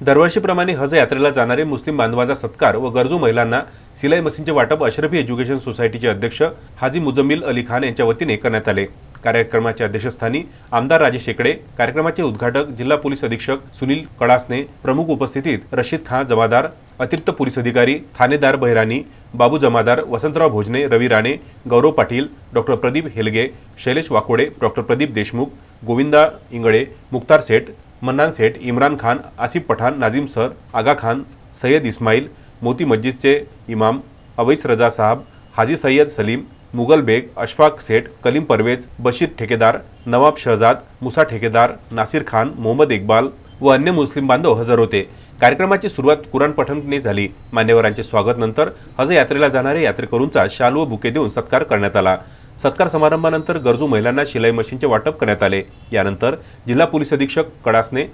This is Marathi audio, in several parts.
दरवर्षीप्रमाणे हज यात्रेला जाणारे मुस्लिम बांधवांचा सत्कार व गरजू महिलांना सिलाई मशीनचे वाटप अशरफी एज्युकेशन सोसायटीचे अध्यक्ष हाजी मुजम्मिल अली खान यांच्या वतीने करण्यात आले. कार्यक्रमाच्या अध्यक्षस्थानी आमदार राजेश शेकडे कार्यक्रमाचे उद्घाटक जिल्हा पोलीस अधीक्षक सुनील कडासने प्रमुख उपस्थितीत रशीद खान जमादार अतिरिक्त पोलीस अधिकारी थानेदार Bahirani Babu Jamadar Vasantrao Bhojane Ravi Rane Gaurav Patil doctor Pradeep Helge Shailesh Wakode doctor Pradeep Deshmukh Govinda Ingale Mukhtar Seth Mannan Seth Imran Khan Asif Pathan Nazim sir Aga Khan Sayyed Ismail Moti मस्जिदचे इमाम अवैस रजा साहब हाजी सय्यद सलीम मुगल बेग अशफाक सेठ कलीम परवेज बशीर ठेकेदार नवाब शहजाद मुसा ठेकेदार नासिर खान मोहम्मद इक्बाल व अन्य मुस्लिम बांधव हजर होते. कार्यक्रमाची सुरुवात कुराण पठणने झाली. मान्यवरांचे स्वागत नंतर हज यात्रेला जाणाऱ्या यात्रेकरूंचा शाल व बुके देऊन सत्कार करण्यात आला. सत्कार समारंभानंतर गरजू महिलांना शिलाई मशीनचे वाटप करण्यात आले. यानंतर जिल्हा पोलीस अधीक्षक कडासने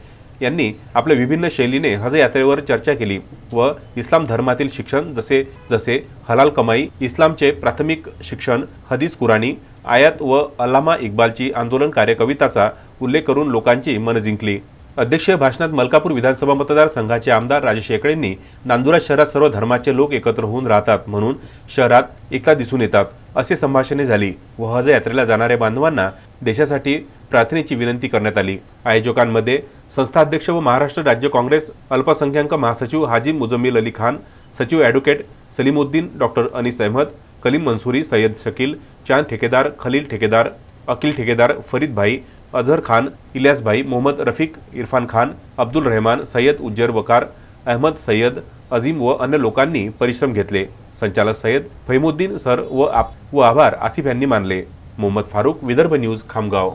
यांनी आपल्या विभिन्न शैलीने हज यात्रेवर चर्चा केली व इस्लाम धर्मातील शिक्षण जसे जसे हलाल कमाई इस्लामचे प्राथमिक शिक्षण हदीस कुराणी आयात व अल्लामा इक्बालची आंदोलन कार्यकविताचा उल्लेख करून लोकांची मन जिंकली. अध्यक्षीय भाषणात मलकापूर विधानसभा मतदारसंघाचे आमदार राजेश शेकडेंनी नांदुरा शहरात सर्व धर्माचे लोक एकत्र होऊन राहतात म्हणून शहरात एका दिसून येतात. असे संभाषणे झाली व हज यात्रेला जाणाऱ्या बांधवांना देशासाठी प्रार्थनेची विनंती करण्यात आली. आयोजकांमध्ये संस्थाध्यक्ष व महाराष्ट्र राज्य काँग्रेस अल्पसंख्याक महासचिव हाजी मुजम्मिल अली खान सचिव ॲडव्होकेट सलीमुद्दीन डॉक्टर अनिस अहमद कलीम मंसुरी सय्यद शकील चांद ठेकेदार खलील ठेकेदार अकील ठेकेदार फरीद भाई अझहर खान इलियास भाई मोहम्मद रफीक इरफान खान अब्दुल रहमान सय्यद उज्जर वकार अहमद सय्यद अझीम व अन्य लोकांनी परिश्रम घेतले. संचालक सय्यद फैमुद्दीन सर व आप व आभार आसिफ यांनी मानले. मोहम्मद फारूक विदर्भ न्यूज खामगाव.